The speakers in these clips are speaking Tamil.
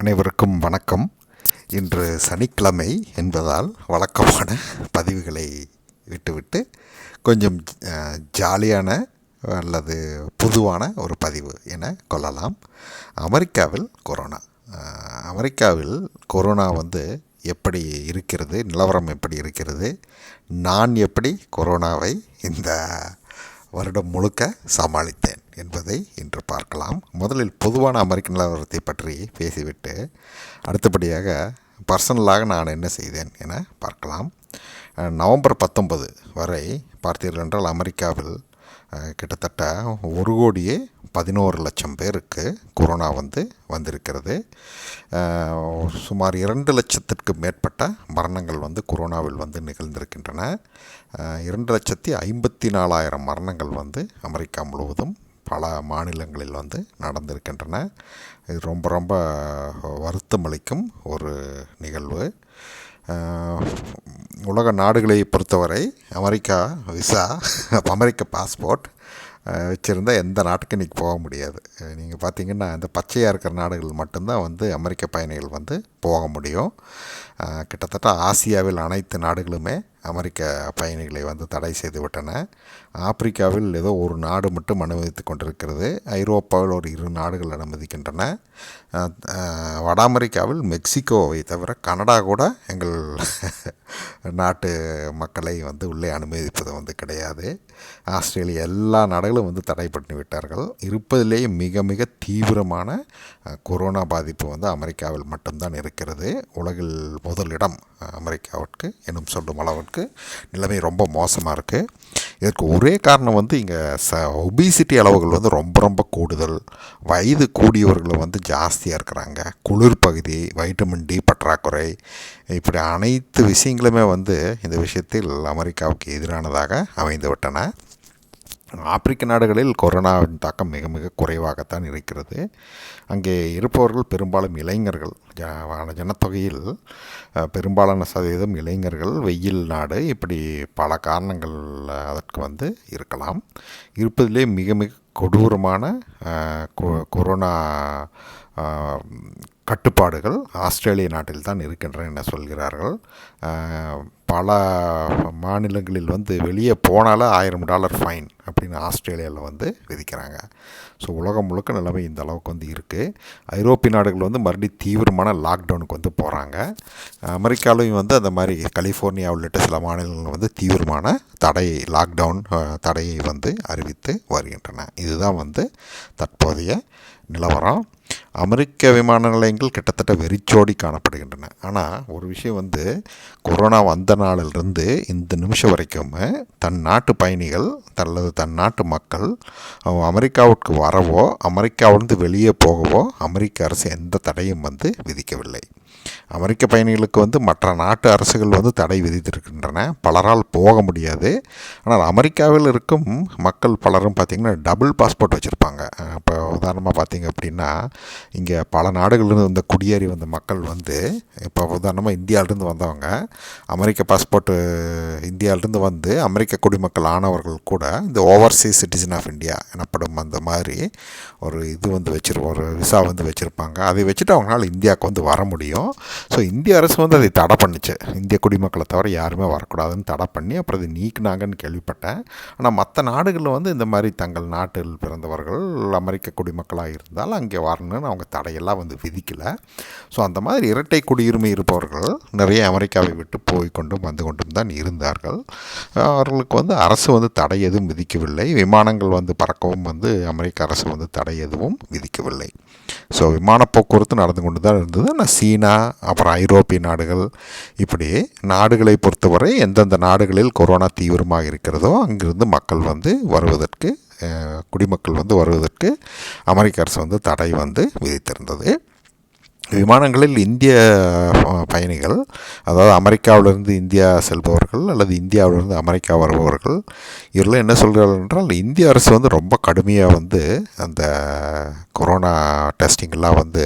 அனைவருக்கும் வணக்கம். இன்று சனிக்கிழமை என்பதால் வழக்கமான பதிவுகளை விட்டுவிட்டு கொஞ்சம் ஜாலியான அல்லது பொதுவான ஒரு பதிவு என கொள்ளலாம். அமெரிக்காவில் கொரோனா. அமெரிக்காவில் கொரோனா வந்து எப்படி இருக்கிறது நிலவரம் எப்படி இருக்கிறது நான் எப்படி கொரோனாவை இந்த வருடம் முழுக்க சமாளித்தேன் என்பதை இன்று பார்க்கலாம். முதலில் பொதுவான அமெரிக்க நிலவரத்தை பற்றி பேசிவிட்டு அடுத்தபடியாக பர்சனலாக நான் என்ன செய்தேன் என பார்க்கலாம். நவம்பர் பத்தொன்பது வரை பார்த்தீர்கள் என்றால் அமெரிக்காவில் கிட்டத்தட்ட ஒரு கோடியே பதினோரு லட்சம் பேருக்கு கொரோனா வந்து வந்திருக்கிறது. சுமார் இரண்டு லட்சத்திற்கு மேற்பட்ட மரணங்கள் வந்து கொரோனாவில் வந்து நிகழ்ந்திருக்கின்றன. இரண்டு லட்சத்தி ஐம்பத்தி நாலாயிரம் மரணங்கள் வந்து அமெரிக்கா முழுவதும் பல மாநிலங்களில் வந்து நடந்திருக்கின்றன. இது ரொம்ப ரொம்ப வருத்தமளிக்கும் ஒரு நிகழ்வு. உலக நாடுகளை பொறுத்தவரை அமெரிக்கா விசா அமெரிக்க பாஸ்போர்ட் வச்சுருந்தா எந்த நாட்டுக்கும் இன்றைக்கி போக முடியாது. நீங்கள் பார்த்தீங்கன்னா இந்த பச்சையாக இருக்கிற நாடுகள் மட்டும்தான் வந்து அமெரிக்க பயணிகள் வந்து போக முடியும். கிட்டத்தட்ட ஆசியாவில் அனைத்து நாடுகளுமே அமெரிக்க பயணிகளை வந்து தடை செய்து விட்டன ஆப்பிரிக்காவில் ஏதோ ஒரு நாடு மட்டும் அனுமதித்து கொண்டிருக்கிறது. ஐரோப்பாவில் ஒரு இரு நாடுகள் அனுமதிக்கின்றன. வட அமெரிக்காவில் மெக்சிகோவை தவிர கனடா கூட எங்கள் நாட்டு மக்களை வந்து உள்ளே அனுமதிப்பது வந்து கிடையாது. ஆஸ்திரேலியா எல்லா நாடுகளும் வந்து தடை பண்ணி விட்டார்கள். இருப்பதிலேயே மிக மிக தீவிரமான கொரோனா பாதிப்பு வந்து அமெரிக்காவில் மட்டும்தான் இருக்கிறது. உலகில் முதலிடம் அமெரிக்காவிற்கு எனும் சொல்லும் அளவிற்கு நிலைமை ரொம்ப மோசமாக இருக்குது இதற்கு ஒரே காரணம் வந்து இங்கே ச ஒபிசிட்டி அளவுகள் வந்து ரொம்ப ரொம்ப கூடுதல். வயது கூடியவர்கள் வந்து ஜாஸ்தியாக இருக்கிறாங்க. குளிர் பகுதி வைட்டமின் டி பற்றாக்குறை இப்படி அனைத்து விஷயங்களுமே வந்து இந்த விஷயத்தில் அமெரிக்காவுக்கு எதிரானதாக அமைந்து விட்டன ஆப்பிரிக்க நாடுகளில் கொரோனாவின் தாக்கம் மிக மிக குறைவாகத்தான் இருக்கிறது. அங்கே இருப்பவர்கள் பெரும்பாலும் இளைஞர்கள். ஜனத்தொகையில் பெரும்பாலான சதவீதம் இளைஞர்கள். வெயில் நாடு இப்படி பல காரணங்கள் அதற்கு வந்து இருக்கலாம். இருப்பதிலே மிக மிக கொடூரமான கொரோனா கட்டுப்பாடுகள் ஆஸ்திரேலிய நாட்டில் தான் இருக்கின்றன என சொல்கிறார்கள். பல மாநிலங்களில் வந்து வெளியே போனாலே ஆயிரம் டாலர் ஃபைன் அப்படின்னு ஆஸ்திரேலியாவில் வந்து விதிக்கிறாங்க. ஸோ உலகம் முழுக்க நிலைமை இந்த அளவுக்கு வந்து இருக்குது ஐரோப்பிய நாடுகள் வந்து மறுபடியும் தீவிரமான லாக்டவுனுக்கு வந்து போகிறாங்க அமெரிக்காலையும் வந்து அந்த மாதிரி கலிஃபோர்னியா உள்ளிட்ட சில மாநிலங்கள் வந்து தீவிரமான தடை லாக்டவுன் தடையை வந்து அறிவித்து வருகின்றன. இதுதான் வந்து தற்போதைய நிலவரம் அமெரிக்க விமான நிலையங்கள் கிட்டத்தட்ட வெறிச்சோடி காணப்படுகின்றன. ஆனால் ஒரு விஷயம் வந்து கொரோனா வந்த நாளிலிருந்து இந்த நிமிஷம் வரைக்கும் தன் நாட்டு பயணிகள் அல்லது தன் நாட்டு மக்கள் அவங்க அமெரிக்காவுக்கு வரவோ அமெரிக்காவிலிருந்து வெளியே போகவோ அமெரிக்க அரசு எந்த தடையும் வந்து விதிக்கவில்லை. அமெரிக்க பயணிகளுக்கு வந்து மற்ற நாட்டு அரசுகள் வந்து தடை விதித்திருக்கின்றன. பலரால் போக முடியாது. ஆனால் அமெரிக்காவில் இருக்கும் மக்கள் பலரும் பார்த்திங்கன்னா டபுள் பாஸ்போர்ட் வச்சுருப்பாங்க. இப்போ உதாரணமாக பார்த்தீங்க அப்படின்னா இங்கே பல நாடுகளிலிருந்து வந்த குடியேறி வந்த மக்கள் வந்து இப்போ உதாரணமாக இந்தியாவிலேருந்து வந்தவங்க அமெரிக்க பாஸ்போர்ட்டு இந்தியாவிலேருந்து வந்து அமெரிக்க குடிமக்கள் ஆனவர்கள் கூட இந்த ஓவர்சீஸ் சிட்டிசன் ஆஃப் இந்தியா எனப்படும் அந்த மாதிரி ஒரு இது வந்து வச்சிரு ஒரு விசா வந்து வச்சுருப்பாங்க. அதை வச்சுட்டு அவங்களால இந்தியாவுக்கு வந்து வர முடியும். ஸோ இந்திய அரசு வந்து அதை தடை பண்ணுச்சு. இந்திய குடிமக்களை தவிர யாருமே வரக்கூடாதுன்னு தடை பண்ணி அப்புறம் இது நீக்குனாங்கன்னு கேள்விப்பட்டேன். ஆனால் மற்ற நாடுகளில் வந்து இந்த மாதிரி தங்கள் நாட்டில் பிறந்தவர்கள் அமெரிக்க குடிமக்களாக இருந்தால் அங்கே வரணும்னு அவங்க தடையெல்லாம் வந்து விதிக்கலை. ஸோ அந்த மாதிரி இரட்டை குடியுரிமை இருப்பவர்கள் நிறைய அமெரிக்காவை விட்டு போய் கொண்டும் வந்து கொண்டும் தான் இருந்தார்கள். அவர்களுக்கு வந்து அரசு வந்து தடை எதுவும் விதிக்கவில்லை. விமானங்கள் வந்து பறக்கவும் வந்து அமெரிக்க அரசு வந்து தடை எதுவும் விதிக்கவில்லை. ஸோ விமான போக்குவரத்து நடந்து கொண்டு தான் இருந்தது. ஆனால் சீனா அப்புறம் ஐரோப்பிய நாடுகள் இப்படி நாடுகளை பொறுத்தவரை எந்தெந்த நாடுகளில் கொரோனா தீவிரமாக இருக்கிறதோ அங்கிருந்து மக்கள் வந்து வருவதற்கு குடிமக்கள் வந்து வருவதற்கு அமெரிக்க அரசு வந்து தடை வந்து விதித்திருந்தது. விமானங்களில் இந்திய பயணிகள் அதாவது அமெரிக்காவிலிருந்து இந்தியா செல்பவர்கள் அல்லது இந்தியாவிலிருந்து அமெரிக்கா வருபவர்கள் இவரெல்லாம் என்ன சொல்கிறார்கள் என்றால் இந்திய அரசு வந்து ரொம்ப கடுமையாக வந்து அந்த கொரோனா டெஸ்டிங்கெல்லாம் வந்து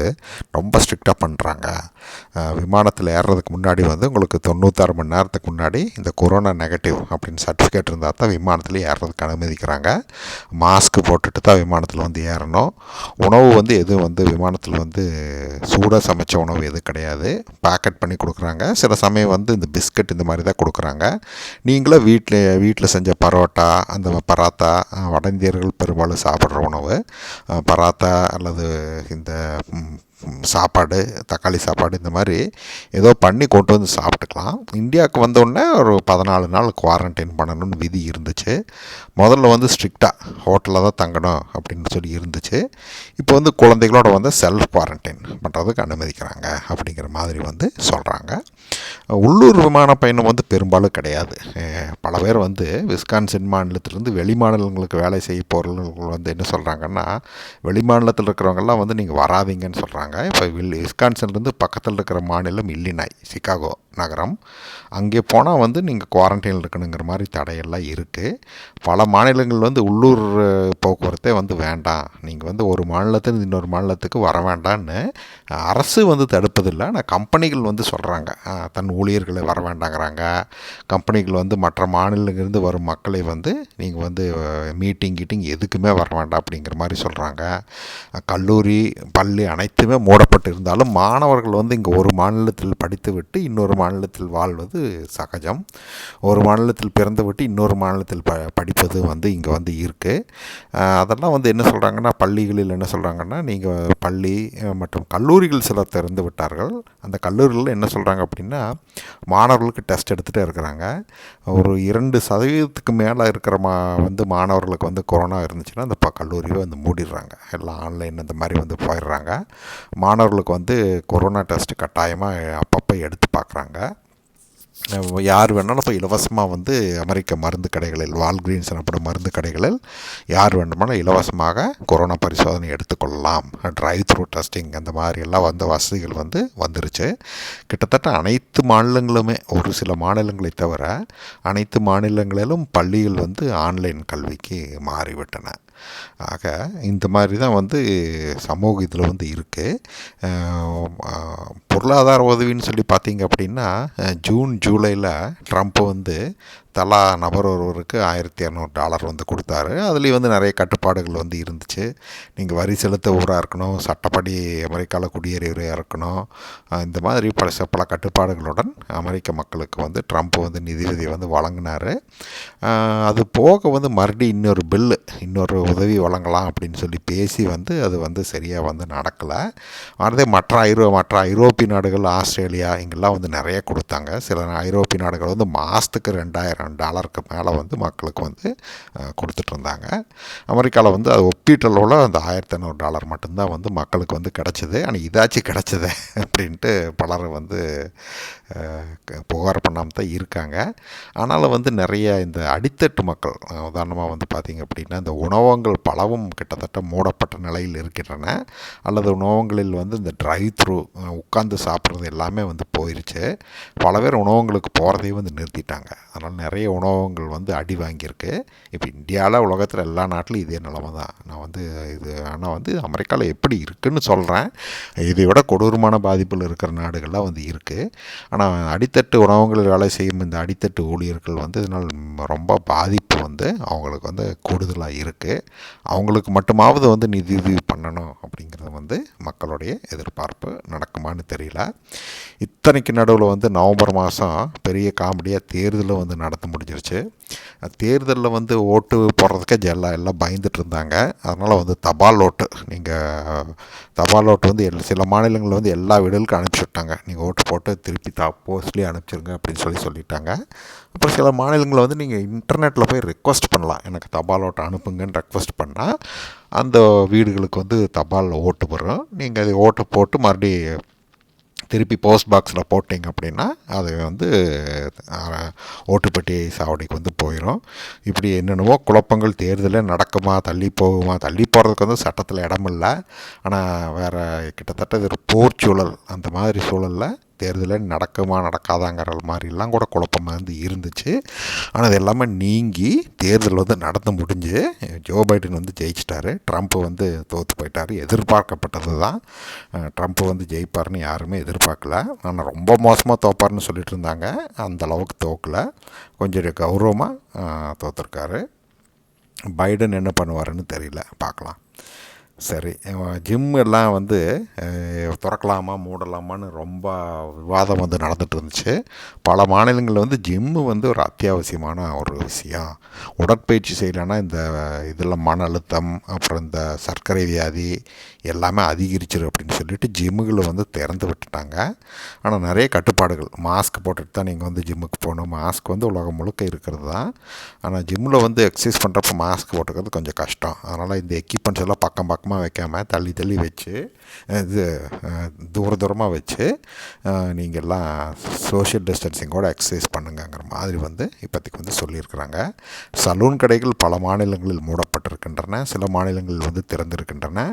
ரொம்ப ஸ்ட்ரிக்டாக பண்ணுறாங்க விமானத்தில் ஏறுறதுக்கு முன்னாடி வந்து உங்களுக்கு தொண்ணூத்தாறு மணி நேரத்துக்கு முன்னாடி இந்த கொரோனா நெகட்டிவ் அப்படின்னு சர்டிஃபிகேட் இருந்தால் தான் விமானத்தில் ஏறுறதுக்கு அனுமதிக்கிறாங்க. மாஸ்க் போட்டுட்டு தான் விமானத்தில் வந்து ஏறணும். உணவு வந்து எதுவும் வந்து விமானத்தில் வந்து சூடாக கூட சமைச்ச உணவு எதுவும் கிடையாது. பேக்கெட் பண்ணி கொடுக்குறாங்க. சில சமயம் வந்து இந்த பிஸ்கட் இந்த மாதிரி தான் கொடுக்குறாங்க. நீங்களும் வீட்டில் வீட்டில் செஞ்ச பரோட்டா அந்த பராத்தா வட இந்தியர்கள் பெரும்பாலும் சாப்பிட்ற உணவு. பராத்தா அல்லது இந்த சாப்பாடு தக்காளி சாப்பாடு இந்த மாதிரி ஏதோ பண்ணி கொண்டு வந்து சாப்பிட்டுக்கலாம். இந்தியாவுக்கு வந்தோடனே ஒரு பதினாலு நாள் குவாரண்டைன் பண்ணணும்னு விதி இருந்துச்சு. முதல்ல வந்து ஸ்ட்ரிக்டாக ஹோட்டலில் தான் தங்கணும் அப்படின்னு சொல்லி இருந்துச்சு. இப்போ வந்து குழந்தைகளோட வந்து செல்ஃப் குவாரண்டைன் பண்ணுறதுக்கு அனுமதிக்கிறாங்க அப்படிங்கிற மாதிரி வந்து சொல்கிறாங்க உள்ளூர் விமான பயணம் வந்து பெரும்பாலும் கிடையாது. பல பேர் வந்து விஸ்கான்சின் மாநிலத்திலிருந்து வெளி மாநிலங்களுக்கு வேலை செய்ய போகிறவர்கள் வந்து என்ன சொல்கிறாங்கன்னா வெளி மாநிலத்தில் இருக்கிறவங்கெல்லாம் வந்து நீங்கள் வராதிங்கன்னு சொல்கிறாங்க இப்போ வில் விஸ்கான்சின்லேருந்து பக்கத்தில் இருக்கிற மாநிலம் இல்லினாய் சிகாகோ நகரம். அங்கே போனால் வந்து நீங்கள் குவாரண்டைனில் இருக்கணுங்கிற மாதிரி தடையெல்லாம் இருக்குது பல மாநிலங்கள் வந்து உள்ளூர் போக்குவரத்தே வந்து வேண்டாம். நீங்கள் வந்து ஒரு மாநிலத்திலிருந்து இன்னொரு மாநிலத்துக்கு வர வேண்டாம்னு அரசு வந்து தடுப்பதில்லை. ஆனால் கம்பெனிகள் வந்து சொல்கிறாங்க தன் ஊழியர்களை வர வேண்டாங்கிறாங்க. கம்பெனிகள் வந்து மற்ற மாநிலங்களிலிருந்து வரும் மக்களை வந்து நீங்கள் வந்து மீட்டிங் கீட்டிங் எதுக்குமே வர வேண்டாம் அப்படிங்கிற மாதிரி சொல்கிறாங்க கல்லூரி பள்ளி அனைத்துமே மூட இருந்தாலும் மாணவர்கள் வந்து இங்கே ஒரு மாநிலத்தில் படித்துவிட்டு இன்னொரு மாநிலத்தில் வாழ்வது சகஜம். ஒரு மாநிலத்தில் பிறந்துவிட்டு இன்னொரு மாநிலத்தில் ப படிப்பது வந்து இங்கே வந்து இருக்குது அதெல்லாம் வந்து என்ன சொல்கிறாங்கன்னா பள்ளிகளில் என்ன சொல்கிறாங்கன்னா நீங்கள் பள்ளி மற்றும் கல்லூரிகள் சில திறந்து விட்டார்கள். அந்த கல்லூரிகளில் என்ன சொல்கிறாங்க அப்படின்னா மாணவர்களுக்கு டெஸ்ட் எடுத்துகிட்டே இருக்கிறாங்க. ஒரு இரண்டு சதவீதத்துக்கு மேலே இருக்கிற மா வந்து மாணவர்களுக்கு வந்து கொரோனா இருந்துச்சுன்னா அந்த கல்லூரியை வந்து மூடிடுறாங்க. எல்லாம் ஆன்லைன் அந்த மாதிரி வந்து போயிடுறாங்க. மா மாணவர்களுக்கு வந்து கொரோனா டெஸ்ட்டு கட்டாயமாக அப்பப்போ எடுத்து பார்க்குறாங்க யார் வேணாலும் இப்போ இலவசமாக வந்து அமெரிக்க மருந்து கடைகளில் வால்கிரீன்ஸ் எனப்படும் மருந்து கடைகளில் யார் வேண்டுமானாலும் இலவசமாக கொரோனா பரிசோதனை எடுத்துக்கொள்ளலாம். ட்ரைவ் த்ரூ டெஸ்டிங் அந்த மாதிரி எல்லாம் வசதிகள் வந்து வந்துருச்சு. கிட்டத்தட்ட அனைத்து மாநிலங்களுமே ஒரு சில மாநிலங்களை தவிர அனைத்து மாநிலங்களிலும் பள்ளிகள் வந்து ஆன்லைன் கல்விக்கு மாறிவிட்டன. ஆக இந்த மாதிரி தான் வந்து சமூக இதில் வந்து இருக்குது பொருளாதார உதவின்னு சொல்லி பார்த்தீங்க அப்படின்னா ஜூன் ஜூலையில் ட்ரம்ப் வந்து தலா நபர் ஒருவருக்கு ஆயிரத்தி இரநூறு டாலர் வந்து கொடுத்தாரு. அதுலேயும் வந்து நிறைய கட்டுப்பாடுகள் வந்து இருந்துச்சு. நீங்கள் வரி செலுத்த ஊராக இருக்கணும் சட்டப்படி அமெரிக்காவில் குடியேறியவராக இருக்கணும். இந்த மாதிரி பல ச- பல கட்டுப்பாடுகளுடன் அமெரிக்க மக்களுக்கு வந்து ட்ரம்ப் வந்து நிதியுதவி வந்து வழங்கினார். அது போக வந்து மறுபடியும் இன்னொரு பில்லு இன்னொரு உதவி வழங்கலாம் அப்படின்னு சொல்லி பேசி வந்து அது வந்து சரியாக வந்து நடக்கலை. அதே மற்ற ஐரோ மற்ற ஐரோப்பிய நாடுகள் ஆஸ்திரேலியா இங்கெல்லாம் வந்து நிறைய கொடுத்தாங்க. சில ஐரோப்பிய நாடுகள் வந்து மாதத்துக்கு ரெண்டாயிரம் டாலருக்கு மேலே வந்து மக்களுக்கு வந்து கொடுத்துட்டு இருந்தாங்க அமெரிக்காவில் வந்து அது ஒப்பீட்டளவில் அந்த ஆயிரத்தி ஐநூறு டாலர் மட்டும்தான் வந்து மக்களுக்கு வந்து கிடச்சிது. ஆனால் இதாச்சும் கிடச்சிது அப்படின்ட்டு பலர் வந்து க- புகார் பண்ணாமல் தான் இருக்காங்க. ஆனாலும் வந்து நிறைய இந்த அடித்தட்டு மக்கள் உதாரணமாக வந்து பார்த்திங்க அப்படின்னா இந்த உணவகங்கள் பலவும் கிட்டத்தட்ட மூடப்பட்ட நிலையில் இருக்கின்றன. அல்லது உணவகங்களில் வந்து இந்த ட்ரைவ் த்ரூ உட்காந்து சாப்பிட்றது எல்லாமே வந்து போயிருச்சு. பல பேர் உணவகங்களுக்கு போகிறதையும் வந்து நிறுத்திட்டாங்க. அதனால் நிறைய நிறைய உணவகங்கள் வந்து அடி வாங்கியிருக்கு. இப்போ இந்தியாவில் உலகத்தில் எல்லா நாட்டிலும் இதே நிலமை தான். நான் வந்து இது ஆனால் வந்து அமெரிக்காவில் எப்படி இருக்குன்னு சொல்கிறேன் இதை விட கொடூரமான பாதிப்பில் இருக்கிற நாடுகள்லாம் வந்து இருக்குது ஆனால் அடித்தட்டு உணவகங்களில் வேலை செய்யும் இந்த அடித்தட்டு ஊழியர்கள் வந்து இதனால் ரொம்ப பாதிப்பு வந்து அவங்களுக்கு வந்து கூடுதலாக இருக்குது அவங்களுக்கு மட்டுமாவது வந்து நிதியுதவி பண்ணணும் அப்படிங்கிறது வந்து மக்களுடைய எதிர்பார்ப்பு. நடக்குமான்னு தெரியல. இத்தனைக்கு நடுவில் வந்து நவம்பர் மாதம் பெரிய காமெடியாக தேர்தலும் வந்து நடத்த முடிஞ்சிருச்சு. தேர்தலில் வந்து ஓட்டு போடுறதுக்கே ஜெல்லா எல்லாம் பயந்துட்டு இருந்தாங்க. அதனால் வந்து தபால் ஓட்டு நீங்கள் தபால் ஓட்டு வந்து எல் சில மாநிலங்களில் வந்து எல்லா வீடுகளுக்கும் அனுப்பிச்சுட்டாங்க நீங்கள் ஓட்டு போட்டு திருப்பி தா போஸ்ட்லேயே அனுப்பிச்சிருங்க அப்படின்னு சொல்லி சொல்லிட்டாங்க. அப்புறம் சில மாநிலங்களில் வந்து நீங்கள் இன்டர்நெட்டில் போய் ரெக்வஸ்ட் பண்ணலாம். எனக்கு தபால் ஓட்டு அனுப்புங்கன்னு ரெக்வஸ்ட் பண்ணால் அந்த வீடுகளுக்கு வந்து தபால் ஓட்டு வரும். நீங்கள் அது ஓட்டு போட்டு மறுபடியும் திருப்பி போஸ்ட் பாக்ஸில் போட்டிங்க அப்படின்னா அது வந்து ஓட்டுப்பட்டி சாவடிக்கு வந்து போயிடும் இப்படி என்னென்னவோ குழப்பங்கள் தேர்தலில் நடக்குமா தள்ளி போகுமா தள்ளி போகிறதுக்கு வந்து சட்டத்தில் இடமில்லை. ஆனால் வேறு கிட்டத்தட்ட இது ஒரு போர் சூழல். அந்த மாதிரி சூழலில் தேர்தலே நடக்குமா நடக்காதாங்கிற மாதிரிலாம் கூட குழப்பமாக வந்து இருந்துச்சு. ஆனால் அது எல்லாமே நீங்கி தேர்தல் வந்து நடந்து முடிஞ்சு ஜோ பைடன் வந்து ஜெயிச்சிட்டாரு. ட்ரம்ப் வந்து தோற்று போயிட்டார். எதிர்பார்க்கப்பட்டது தான். ட்ரம்ப் வந்து ஜெயிப்பார்னு யாருமே எதிர்பார்க்கல. ஆனால் ரொம்ப மோசமாக தோப்பார்னு சொல்லிட்டு இருந்தாங்க. அந்த அளவுக்கு தோக்கல. கொஞ்சம் கௌரவமாக தோற்றுருக்காரு பைடன் என்ன பண்ணுவாருன்னு தெரியல. பார்க்கலாம். சரி ஜிம் எல்லாம் வந்து திறக்கலாமா மூடலாமான்னு ரொம்ப விவாதம் வந்து நடந்துட்டு இருந்துச்சு. பல மாநிலங்களில் வந்து ஜிம்மு வந்து ஒரு அத்தியாவசியமான ஒரு விஷயம். உடற்பயிற்சி செய்யலைன்னா இந்த இதில் மன அழுத்தம் அப்புறம் இந்த சர்க்கரை வியாதி எல்லாமே அதிகரிச்சிடும் அப்படின்னு சொல்லிட்டு ஜிம்முகளை வந்து திறந்து விட்டுட்டாங்க. ஆனால் நிறைய கட்டுப்பாடுகள். மாஸ்க் போட்டுட்டு தான் நீங்கள் வந்து ஜிம்முக்கு போகணும். மாஸ்க் வந்து உலகம் முழுக்க இருக்கிறது தான் ஆனால் ஜிம்மில் வந்து எக்ஸசைஸ் பண்ணுறப்ப மாஸ்க் போட்டுக்கிறது கொஞ்சம் கஷ்டம். அதனால் இந்த எக்யூப்மெண்ட்ஸ் எல்லாம் பக்கம் பக்கமாக வைக்காமல் தள்ளி தள்ளி வச்சு இது தூர தூரமாக வச்சு நீங்கள் எல்லாம் சோஷியல் டிஸ்டன்சிங்கோட எக்ஸசைஸ் பண்ணுங்கங்கிற மாதிரி வந்து இப்போதைக்கு வந்து சொல்லியிருக்கிறாங்க. சலூன் கடைகள் பல மாநிலங்களில் மூடப்பட்டிருக்கின்றன. சில மாநிலங்களில் வந்து திறந்திருக்கின்றன.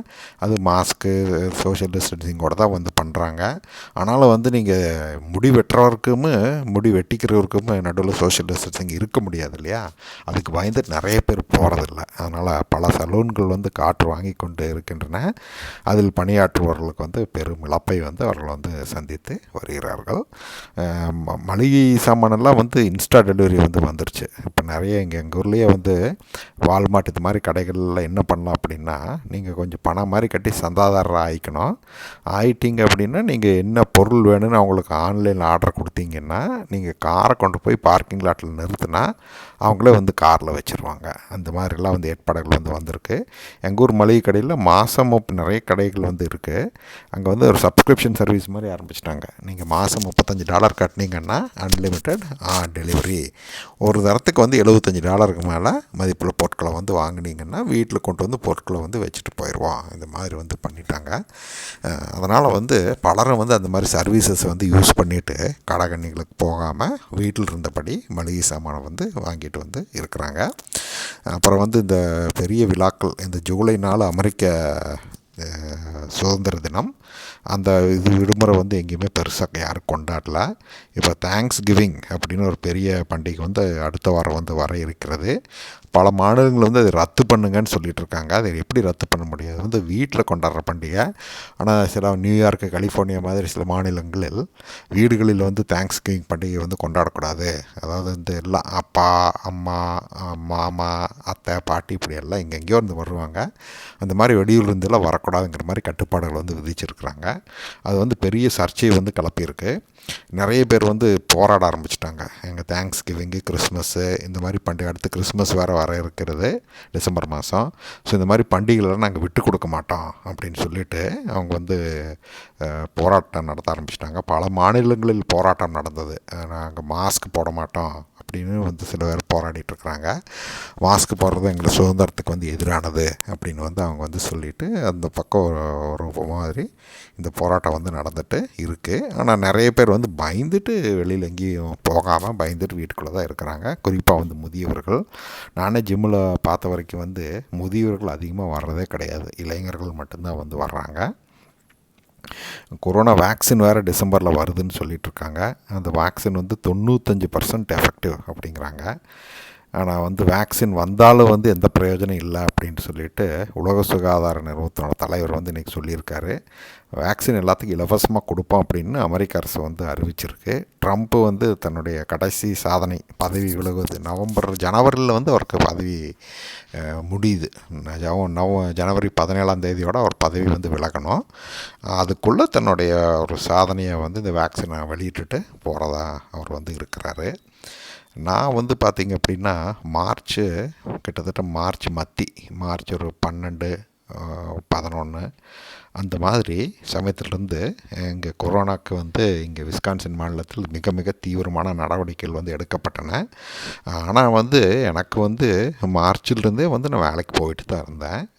அது மாஸ்க்கு சோஷியல் டிஸ்டன்சிங்கோடு தான் வந்து பண்ணுறாங்க ஆனாலும் வந்து நீங்கள் முடி வெட்டுறவருக்கும் முடி வெட்டிக்கிறவருக்கும் நடுவில் சோஷியல் டிஸ்டன்சிங் இருக்க முடியாது இல்லையா? அதுக்கு பயந்து நிறைய பேர் போகிறதில்ல அதனால் பல சலூன்கள் வந்து காற்று வாங்கி கொண்டு இருக்கின்றன. அதில் பணியாற்றுபவர்களுக்கு வந்து பெரும் இழப்பை வந்து அவர்கள் வந்து சந்தித்து வருகிறார்கள். ம- மளிகை சாமானெல்லாம் வந்து இன்ஸ்டா டெலிவரி வந்து வந்துருச்சு. இப்போ நிறைய இங்கே எங்கள் ஊர்லேயே வந்து வால்மார்ட் இது மாதிரி கடைகளில் என்ன பண்ணலாம் அப்படின்னா நீங்கள் கொஞ்சம் பணம் மாதிரி கட்டி சந்தாதாரர் ஆகிக்கணும் ஆயிட்டீங்க அப்படின்னா நீங்கள் என்ன பொருள் வேணும்னு அவங்களுக்கு ஆன்லைனில் ஆர்டர் கொடுத்தீங்கன்னா நீங்கள் காரை கொண்டு போய் பார்க்கிங் லாட்டில் நிறுத்தினா அவங்களே வந்து காரில் வச்சுருவாங்க. அந்த மாதிரிலாம் வந்து ஏற்பாடுகள் வந்து வந்திருக்கு. எங்கள் ஊர் மளிகை கடையில் மாதம் நிறைய கடைகள் வந்து இருக்குது அங்கே வந்து ஒரு சப்ஸ்கிரிப்ஷன் சர்வீஸ் மாதிரி ஆரம்பிச்சிட்டாங்க. நீங்கள் மாதம் முப்பத்தஞ்சு டாலர் கட்டினீங்கன்னா அன்லிமிட்டெட் டெலிவரி ஒரு தரத்துக்கு வந்து எழுபத்தஞ்சு டாலருக்கு மேலே மதிப்புள்ள பொருட்களை வந்து வாங்குனீங்கன்னா வீட்டில் கொண்டு வந்து பொருட்களை வந்து வச்சுட்டு போயிடுவோம் இந்த மாதிரி வந்து பண்ணிட்டாங்க. அதனால் வந்து பலரும் வந்து அந்த மாதிரி சர்வீசஸ் வந்து யூஸ் பண்ணிவிட்டு கடைகண்ணிகளுக்கு போகாமல் வீட்டில் இருந்தபடி மளிகை சாமானை வந்து வாங்கிட்டு வந்து இருக்கிறாங்க. அப்புறம் வந்து இந்த பெரிய விழாக்கள் இந்த ஜூலை நாள் அமெரிக்க சுதந்திர தினம். அந்த இது விடுமுறை வந்து எங்கேயுமே பெருசாக யாரும் கொண்டாடல. இப்போ தேங்க்ஸ் கிவிங் அப்படின்னு ஒரு பெரிய பண்டிகை வந்து அடுத்த வாரம் வந்து வர இருக்கிறது. பல மாநிலங்கள் வந்து அதை ரத்து பண்ணுங்கன்னு சொல்லிட்டு இருக்காங்க அதை எப்படி ரத்து பண்ண முடியாது வந்து வீட்டில் கொண்டாடுற பண்டிகை. ஆனால் சில நியூயார்க்கு கலிஃபோர்னியா மாதிரி சில மாநிலங்களில் வீடுகளில் வந்து தேங்க்ஸ் கிவிங் பண்டிகை வந்து கொண்டாடக்கூடாது. அதாவது வந்து எல்லாம் அப்பா அம்மா மாமா அத்தை பாட்டி இப்படி எல்லாம் எங்கெங்கேயோ இருந்து வருவாங்க. அந்த மாதிரி வெளியூர்ல வரக்கூடாதுங்கிற மாதிரி கட்டுப்பாடுகள் வந்து விதிச்சிருக்கிறாங்க. அது வந்து பெரிய சர்ச்சையை வந்து கிளப்பியிருக்கு. நிறைய பேர் வந்து போராட ஆரம்பிச்சிட்டாங்க. எங்கள் தேங்க்ஸ் கிவிங்கு கிறிஸ்மஸ்ஸு இந்த மாதிரி பண்டிகை அடுத்து கிறிஸ்மஸ் வேறு வர இருக்கிறது டிசம்பர் மாதம் ஸோ இந்த மாதிரி பண்டிகைகளெல்லாம் நாங்கள் விட்டு கொடுக்க மாட்டோம் அப்படின்னு சொல்லிட்டு அவங்க வந்து போராட்டம் நடத்த ஆரம்பிச்சிட்டாங்க. பல மாநிலங்களில் போராட்டம் நடந்தது. நாங்கள் மாஸ்க் போட மாட்டோம் அப்படின்னு வந்து சில பேர் போராடிட்டு இருக்கிறாங்க. மாஸ்க் போடுறது எங்களுக்கு சுதந்திரத்துக்கு வந்து எதிரானது அப்படின்னு வந்து அவங்க வந்து சொல்லிட்டு அந்த பக்கம் ஒரு ஒரு மாதிரி இந்த போராட்டம் வந்து நடந்துட்டு இருக்குது ஆனால் நிறைய பேர் வந்து பயந்துட்டு வெளியில் எங்கேயும் போகாமல் பயந்துட்டு வீட்டுக்குள்ளே தான் இருக்கிறாங்க. குறிப்பாக வந்து முதியவர்கள். நானே ஜிம்மில் பார்த்த வரைக்கும் வந்து முதியவர்கள் அதிகமாக வர்றதே கிடையாது. இளைஞர்கள் மட்டும்தான் வந்து வர்றாங்க. கொரோனா வேக்சின் வேறு டிசம்பரில் வருதுன்னு சொல்லிகிட்ருக்காங்க அந்த வேக்சின் வந்து தொண்ணூத்தஞ்சு பர்சன்ட் எஃபெக்டிவ் அப்படிங்கிறாங்க. ஆனால் வந்து வேக்சின் வந்தாலும் வந்து எந்த பிரயோஜனம் இல்லை அப்படின்னு சொல்லிட்டு உலக சுகாதார நிறுவனத்தோட தலைவர் வந்து இன்றைக்கி சொல்லியிருக்காரு. வேக்சின் எல்லாத்துக்கும் இலவசமாக கொடுப்போம் அப்படின்னு அமெரிக்க அரசு வந்து அறிவிச்சிருக்கு. ட்ரம்ப்பு வந்து தன்னுடைய கடைசி சாதனை பதவி விலகுவது நவம்பர் ஜனவரியில் வந்து அவருக்கு பதவி முடியுது. நவ நவ ஜனவரி பதினேழாம் தேதியோட அவர் பதவி வந்து விலகணும். அதுக்குள்ளே தன்னுடைய ஒரு சாதனையை வந்து இந்த வேக்சினை வெளியிட்டுட்டு போகிறதா அவர் வந்து இருக்கிறாரு. நான் வந்து பார்த்திங்க அப்படின்னா மார்ச் கிட்டத்தட்ட மார்ச் மத்தி மார்ச் ஒரு பன்னெண்டு பதினொன்று அந்த மாதிரி சமயத்திலிருந்து இங்கே கொரோனாக்கு வந்து இங்கே விஸ்கான்சின் மாநிலத்தில் மிக மிக தீவிரமான நடவடிக்கைகள் வந்து எடுக்கப்பட்டன. ஆனால் வந்து எனக்கு வந்து மார்ச்சிலிருந்தே வந்து நான் வேலைக்கு போயிட்டு தான் இருந்தேன்.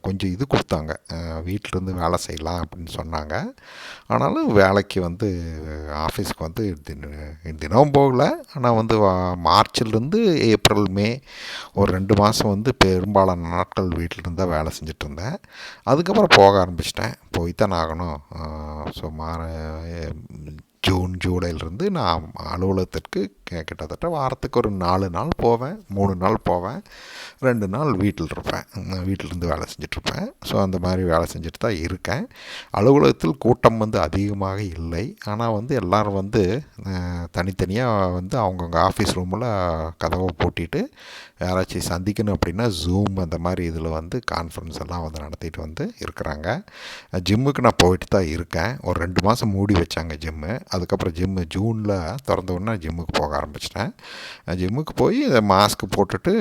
கொஞ்சம் இது கொடுத்தாங்க. வீட்டிலேருந்து வேலை செய்யலாம் அப்படின்னு சொன்னாங்க. ஆனாலும் வேலைக்கு வந்து ஆஃபீஸ்க்கு வந்து தினமும் போகல. ஆனால் வந்து வா- மார்ச்சிலிருந்து ஏப்ரல் மே ஒரு ரெண்டு மாதம் வந்து பெரும்பாலான நாட்கள் வீட்டில் இருந்தால் வேலை செஞ்சுட்டு இருந்தேன். அதுக்கப்புறம் போக ஆரம்பிச்சிட்டேன். போய் தான் ஆகணும் ஸோ மாற ஜூன் ஜூலையிலேருந்து நான் அலுவலகத்திற்கு கிட்டத்தட்ட வாரத்துக்கு ஒரு நாலு நாள் போவேன். மூணு நாள் போவேன். ரெண்டு நாள் வீட்டில் இருப்பேன். நான் வீட்டிலேருந்து வேலை செஞ்சிட்ருப்பேன். ஸோ அந்த மாதிரி வேலை செஞ்சுட்டு தான் இருக்கேன். அலுவலகத்தில் கூட்டம் வந்து அதிகமாக இல்லை. ஆனால் வந்து எல்லோரும் வந்து தனித்தனியாக வந்து அவங்கவுங்க ஆஃபீஸ் ரூமில் கதவை பூட்டிட்டு யாராச்சும் சந்திக்கணும் அப்படின்னா ஜூம் அந்த மாதிரி இதில் வந்து கான்ஃபரன்ஸ் எல்லாம் வந்து நடத்திட்டு வந்து இருக்கிறாங்க. ஜிம்முக்கு நான் போயிட்டு தான் இருக்கேன். ஒரு ரெண்டு மாதம் மூடி வச்சாங்க ஜிம்மு அதுக்கப்புறம் ஜிம்மு ஜூனில் திறந்த உடனே ஜிம்முக்கு போக ஆரம்பிச்சிட்டேன். ஜிம்முக்கு போய் இதை மாஸ்க் போட்டுட்டு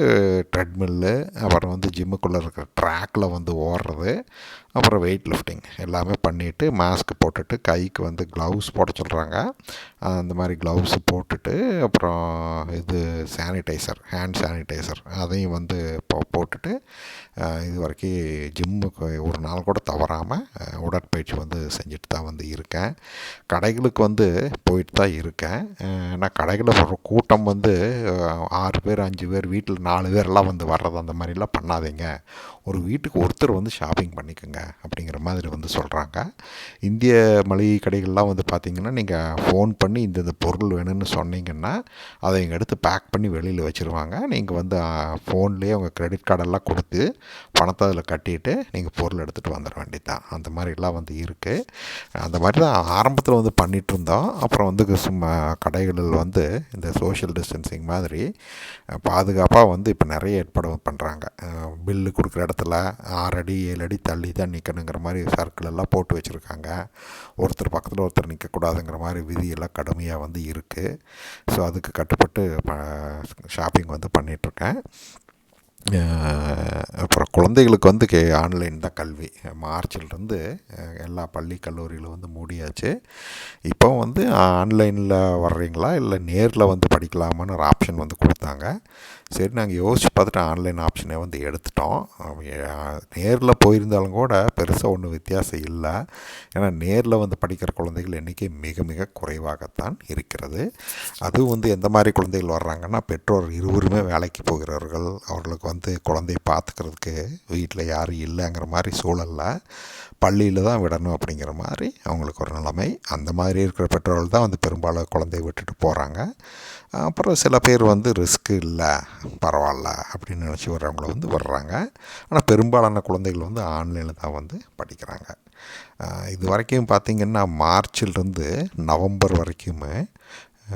ட்ரெட்மில்லு அப்புறம் வந்து ஜிம்முக்குள்ளே இருக்கிற ட்ராக்கில் வந்து ஓடுறது. அப்புறம் வெயிட் லிஃப்டிங் எல்லாமே பண்ணிவிட்டு மாஸ்க் போட்டுட்டு கைக்கு வந்து க்ளவுஸ் போட சொல்கிறாங்க அந்த மாதிரி க்ளவுஸ் போட்டுட்டு அப்புறம் இது சானிடைசர் ஹேண்ட் சானிடைசர் அதையும் வந்து போ போட்டுட்டு இது வரைக்கும் ஜிம்முக்கு ஒரு நாள் கூட தவறாமல் உடற்பயிற்சி வந்து செஞ்சுட்டு தான் வந்து இருக்கேன். கடைகளுக்கு வந்து போயிட்டு தான் இருக்கேன். அஹ், கடைகளில் வர கூட்டம் வந்து ஆறு பேர் அஞ்சு பேர் வீட்டில் நாலு பேர்லாம் வந்து வர்றது அந்த மாதிரிலாம் பண்ணாதீங்க. ஒரு வீட்டுக்கு ஒருத்தர் வந்து ஷாப்பிங் பண்ணிக்கோங்க. அப்படிங்கிற மாதிரி வந்து சொல்கிறாங்க இந்திய மளிகை கடைகள்லாம் வந்து பார்த்திங்கன்னா நீங்கள் ஃபோன் பண்ணி இந்த இந்த பொருள் வேணும்னு சொன்னீங்கன்னா அதை இங்கே எடுத்து பேக் பண்ணி வெளியில் வச்சுருவாங்க. நீங்கள் வந்து ஃபோன்லேயே உங்கள் கிரெடிட் கார்டெல்லாம் கொடுத்து பணத்தை அதில் கட்டிட்டு நீங்கள் பொருள் எடுத்துகிட்டு வந்துட வேண்டியது தான் அந்த மாதிரிலாம் வந்து இருக்குது அந்த மாதிரி தான் ஆரம்பத்தில் வந்து பண்ணிகிட்டு இருந்தோம். அப்புறம் வந்து சும்மா கடைகளில் வந்து இந்த சோஷியல் டிஸ்டன்சிங் மாதிரி பாதுகாப்பாக வந்து இப்போ நிறைய ஏற்பாடு பண்ணுறாங்க பில்லு கொடுக்குற இடத்துல ஆறு அடி ஏழு அடி தள்ளி தான் நிற்கணுங்கிற மாதிரி சர்க்கிள் எல்லாம் போட்டு வச்சுருக்காங்க. ஒருத்தர் பக்கத்தில் ஒருத்தர் நிற்கக்கூடாதுங்கிற மாதிரி விதியெல்லாம் கடுமையாக வந்து இருக்குது ஸோ அதுக்கு கட்டுப்பட்டு ஷாப்பிங் வந்து பண்ணிகிட்ருக்கேன் அப்புறம் குழந்தைகளுக்கு வந்து கே ஆன்லைன் தான் கல்வி. மார்ச்லேருந்து எல்லா பள்ளி கல்லூரிகளும் வந்து மூடியாச்சு. இப்போ வந்து ஆன்லைனில் வர்றீங்களா? இல்லை நேரில் வந்து படிக்கலாமான்னு ஒரு ஆப்ஷன் வந்து கொடுத்தாங்க. சரி நாங்கள் யோசித்து பார்த்துட்டு ஆன்லைன் ஆப்ஷனை வந்து எடுத்துட்டோம். நேரில் போயிருந்தாலும் கூட பெருசாக ஒன்றும் வித்தியாசம் இல்லை. ஏன்னா நேரில் வந்து படிக்கிற குழந்தைகள் எண்ணிக்கை மிக மிக குறைவாகத்தான் இருக்கிறது. அதுவும் வந்து எந்த மாதிரி குழந்தைகள் வர்றாங்கன்னா பெற்றோர் இருவருமே வேலைக்கு போகிறவர்கள். அவர்களுக்கு வந்து குழந்தையை பார்த்துக்கிறதுக்கு வீட்டில் யாரும் இல்லைங்கிற மாதிரி சூழலில் பள்ளியில் தான் விடணும் அப்படிங்கிற மாதிரி அவங்களுக்கு ஒரு நிலைமை. அந்த மாதிரி இருக்கிற பெற்றோர்கள் தான் வந்து பெரும்பாலும் குழந்தைய விட்டுட்டு போகிறாங்க அப்புறம் சில பேர் வந்து ரிஸ்க்கு இல்லை பரவாயில்ல அப்படின்னு நினச்சி வர்றவங்கள வந்து வர்றாங்க ஆனால் பெரும்பாலான குழந்தைகள் வந்து ஆன்லைனில் தான் வந்து படிக்கிறாங்க. இது வரைக்கும் பார்த்திங்கன்னா மார்ச்சிலிருந்து நவம்பர் வரைக்குமே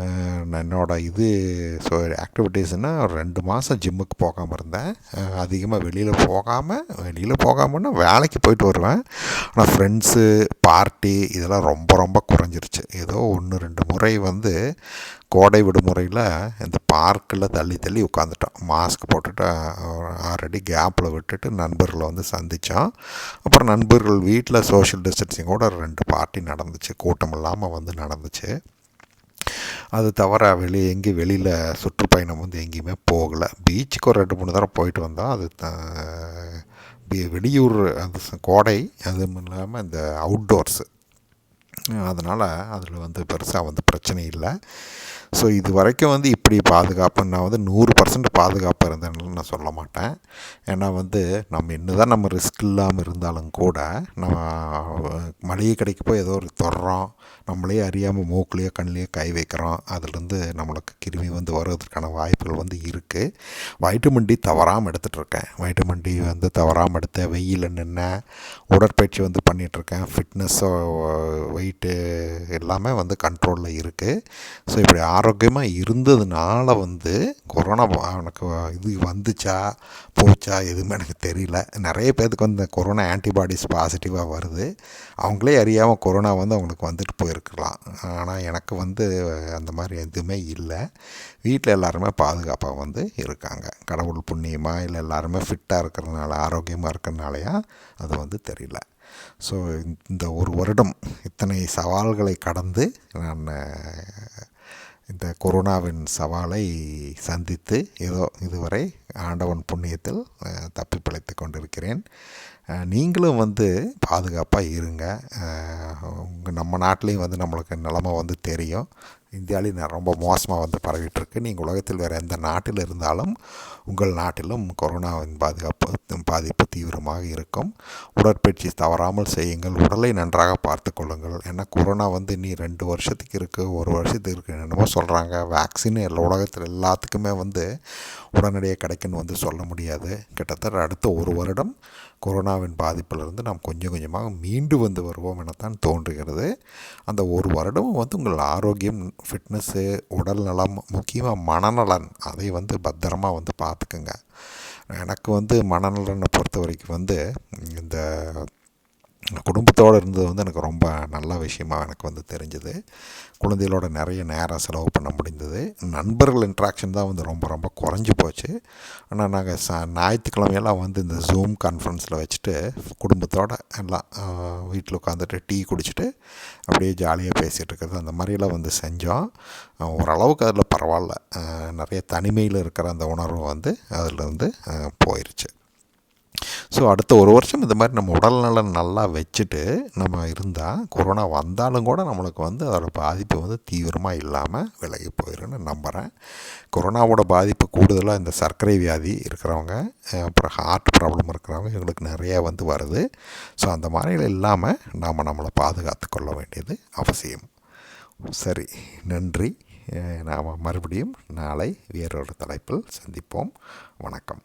என்னோடய என்னோட இது ஸோ ஆக்டிவிட்டீஸ்னால் ஒரு ரெண்டு மாதம் ஜிம்முக்கு போகாமல் இருந்தேன். அதிகமாக வெளியில் போகாமல் வெளியில் போகாமன்னா வேலைக்கு போயிட்டு வருவேன். ஆனால் ஃப்ரெண்ட்ஸு பார்ட்டி இதெல்லாம் ரொம்ப ரொம்ப குறைஞ்சிருச்சு. ஏதோ ஒன்று ரெண்டு முறை வந்து கோடை விடுமுறையில் இந்த பார்க்கில் தள்ளி தள்ளி உட்காந்துட்டோம் மாஸ்க் போட்டுட்டு ஆல்ரெடி கேப்பில் விட்டுட்டு நண்பர்களை வந்து சந்தித்தோம் அப்புறம் நண்பர்கள் வீட்டில் சோஷியல் டிஸ்டன்சிங்கோட ரெண்டு பார்ட்டி நடந்துச்சு. கூட்டம் இல்லாமல் வந்து நடந்துச்சு. அது தவிர வெளியே எங்கேயும் வெளியில் சுற்றுப்பயணம் வந்து எங்கேயுமே போகலை. பீச்சுக்கு ஒரு ரெண்டு மூணு தடவை போயிட்டு வந்தோம் அது வெளியூர் அந்த கோடை அதுவும் இல்லாமல் இந்த அவுட்டோர்ஸு அதனால் அதில் வந்து பெருசாக வந்து பிரச்சனை இல்லை. ஸோ இது வரைக்கும் வந்து இப்படி பாதுகாப்பு நான் வந்து நூறு பர்சன்ட் பாதுகாப்பாக இருந்தேன்னு நான் சொல்ல மாட்டேன். ஏன்னா வந்து நம்ம என்ன தான் நம்ம ரிஸ்க் இல்லாமல் இருந்தாலும் கூட நம்ம மளிகை கடைக்கு போய் ஏதோ ஒரு தொடுறோம். நம்மளே அறியாமல் மூக்குலேயோ கண்ணிலையோ கை வைக்கிறோம். அதுலேருந்து நம்மளுக்கு கிருமி வந்து வருவதற்கான வாய்ப்புகள் வந்து இருக்குது வைட்டமின் டி தவறாமல் எடுத்துகிட்ருக்கேன் வைட்டமின் டி வந்து தவறாமல் எடுத்த வெயிலில் நின்று உடற்பயிற்சி வந்து பண்ணிகிட்ருக்கேன் ஃபிட்னஸோ வெயிட்டு எல்லாமே வந்து கண்ட்ரோலில் இருக்குது ஸோ இப்படி ஆரோக்கியமாக இருந்ததுனால வந்து கொரோனா எனக்கு இது வந்துச்சா போச்சா எதுவுமே எனக்கு தெரியல. நிறைய பேர்த்துக்கு வந்து கொரோனா ஆன்டிபாடிஸ் பாசிட்டிவாக வருது. அவங்களே அறியாமல் கொரோனா வந்து அவங்களுக்கு வந்துட்டு இருக்கலாம். ஆனால் எனக்கு வந்து அந்த மாதிரி எதுவுமே இல்லை. வீட்டில் எல்லாருமே பாதுகாப்பாக வந்து இருக்காங்க. கடவுள் புண்ணியமாக இல்லை எல்லாருமே ஃபிட்டாக இருக்கிறதுனால ஆரோக்கியமாக இருக்கிறதுனாலையா அது வந்து தெரியல. ஸோ இந்த ஒரு வருடம் இத்தனை சவால்களை கடந்து நான் இந்த கொரோனாவின் சவாலை சந்தித்து ஏதோ இதுவரை ஆண்டவன் புண்ணியத்தில் தப்பி பிழைத்து கொண்டிருக்கிறேன். நீங்களும் வந்து பாதுகாப்பாக இருங்க. உங்கள் நம்ம நாட்டிலையும் வந்து நம்மளுக்கு நிலமை வந்து தெரியும். இந்தியாவிலேயும் ரொம்ப மோசமாக வந்து பரவிட்டுருக்கு நீங்கள் உலகத்தில் வேறு எந்த நாட்டில் இருந்தாலும் உங்கள் நாட்டிலும் கொரோனாவின் பாதுகாப்பு பாதிப்பு தீவிரமாக இருக்கும். உடற்பயிற்சி தவறாமல் செய்யுங்கள். உடலை நன்றாக பார்த்து கொள்ளுங்கள் ஏன்னா கொரோனா வந்து இனி ரெண்டு வருஷத்துக்கு இருக்குது ஒரு வருஷத்துக்கு இருக்குது என்னமோ சொல்கிறாங்க வேக்சின் எல்லா உலகத்தில் எல்லாத்துக்குமே வந்து உடனடியாக கிடைக்குன்னு வந்து சொல்ல முடியாது. கிட்டத்தட்ட அடுத்த ஒரு வருடம் கொரோனாவின் பாதிப்பிலிருந்து நாம் கொஞ்சம் கொஞ்சமாக மீண்டு வந்து வருவோம் எனத்தான் தோன்றுகிறது. அந்த ஒரு வருடமும் வந்து உங்கள் ஆரோக்கியம் ஃபிட்னஸ்ஸு உடல் நலம் முக்கியமாக மனநலன் அதை வந்து பத்திரமாக வந்து பார்த்துக்குங்க. எனக்கு வந்து மனநலனை பொறுத்த வரைக்கும் வந்து இந்த குடும்பத்தோடு இருந்தது வந்து எனக்கு ரொம்ப நல்ல விஷயமாக எனக்கு வந்து தெரிஞ்சுது. குழந்தைகளோட நிறைய நேரம் செலவு பண்ண முடிந்தது. நண்பர்கள் இன்ட்ராக்ஷன் தான் வந்து ரொம்ப ரொம்ப குறைஞ்சி போச்சு. ஆனால் நாங்கள் ச ஞாயிற்றுக்கிழமையெல்லாம் வந்து இந்த ஜூம் கான்ஃபரன்ஸில் வச்சுட்டு குடும்பத்தோடு எல்லாம் வீட்டில் உட்காந்துட்டு டீ குடிச்சிட்டு அப்படியே ஜாலியாக பேசிகிட்டு இருக்கிறது. அந்த மாதிரியெல்லாம் வந்து செஞ்சோம். ஓரளவுக்கு அதில் பரவாயில்ல. நிறைய தனிமையில் இருக்கிற அந்த உணர்வு வந்து அதில் வந்து போயிடுச்சு ஸோ அடுத்த ஒரு வருஷம் இந்த மாதிரி நம்ம உடல் நலம் நல்லா வச்சுட்டு நம்ம இருந்தால் கொரோனா வந்தாலும் கூட நம்மளுக்கு வந்து அதோட பாதிப்பு வந்து தீவிரமாக இல்லாமல் விலகி போயிடும்னு நம்புகிறேன் கொரோனாவோட பாதிப்பு கூடுதலாக இந்த சர்க்கரை வியாதி இருக்கிறவங்க அப்புறம் ஹார்ட் ப்ராப்ளம் இருக்கிறவங்க இவங்களுக்கு நிறையா வந்து வருது. ஸோ அந்த மாதிரி இல்லாமல் நாம் நம்மளை பாதுகாத்து கொள்ள வேண்டியது அவசியம். சரி நன்றி. நாம் மறுபடியும் நாளை வேறொரு தலைப்பில் சந்திப்போம். வணக்கம்.